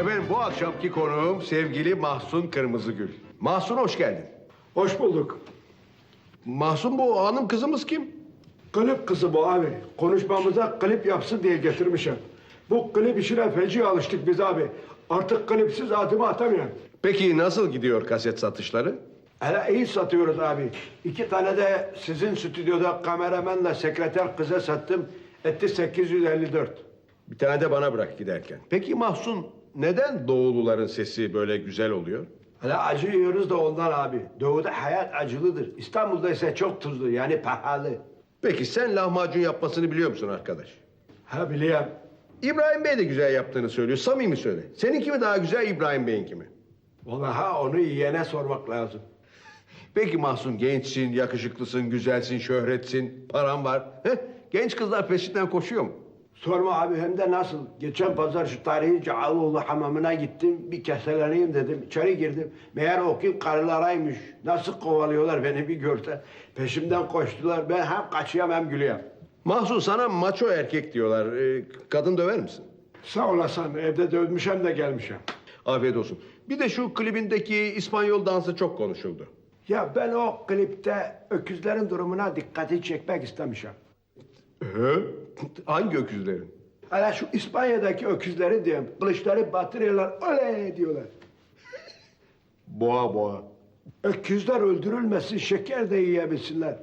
Efendim bu akşamki konuğum sevgili Mahsun Kırmızıgül. Mahsun hoş geldin. Hoş bulduk. Mahsun bu hanım kızımız kim? Klip kızı bu abi. Konuşmamıza klip yapsın diye getirmişim. Bu klip işine feci alıştık biz abi. Artık klipsiz adımı atamıyorum. Peki nasıl gidiyor kaset satışları? Hele iyi satıyoruz abi. İki tane de sizin stüdyoda kameramenle sekreter kıza sattım. Etti 854. Bir tane de bana bırak giderken. Peki Mahsun neden doğuluların sesi böyle güzel oluyor? Hele acı yiyoruz da ondan abi. Doğuda hayat acılıdır. İstanbul'da ise çok tuzlu yani pahalı. Peki sen lahmacun yapmasını biliyor musun arkadaş? Ha biliyorum. İbrahim Bey de güzel yaptığını söylüyor. Samimi söyle. Seninki mi daha güzel İbrahim Bey'inki mi? Vallahi onu yiyene sormak lazım. Peki Mahsun gençsin, yakışıklısın, güzelsin, şöhretsin, paran var. Heh, genç kızlar peşinden koşuyor mu? Sorma abi hem de nasıl? Geçen pazar şu tarihi Cağaloğlu hamamına gittim. Bir keseleneyim dedim. İçeri girdim. Meğer o kim karılaraymış. Nasıl kovalıyorlar beni bir görse. Peşimden koştular. Ben hem kaçıyorum hem gülüyorum. Mahsun sana maço erkek diyorlar. Ee, kadın döver misin? Sağ olasın. Evde dövmüşem de gelmişim. Afiyet olsun. Bir de şu klibindeki İspanyol dansı çok konuşuldu. Ya ben o klipte öküzlerin durumuna dikkati çekmek istemişim. Hı? Hangi öküzlerin? Hala şu İspanya'daki öküzleri diyorum. Kılıçları batırıyorlar. Oley diyorlar. Boğa boğa. Öküzler öldürülmesin, şeker de yiyebilsinler.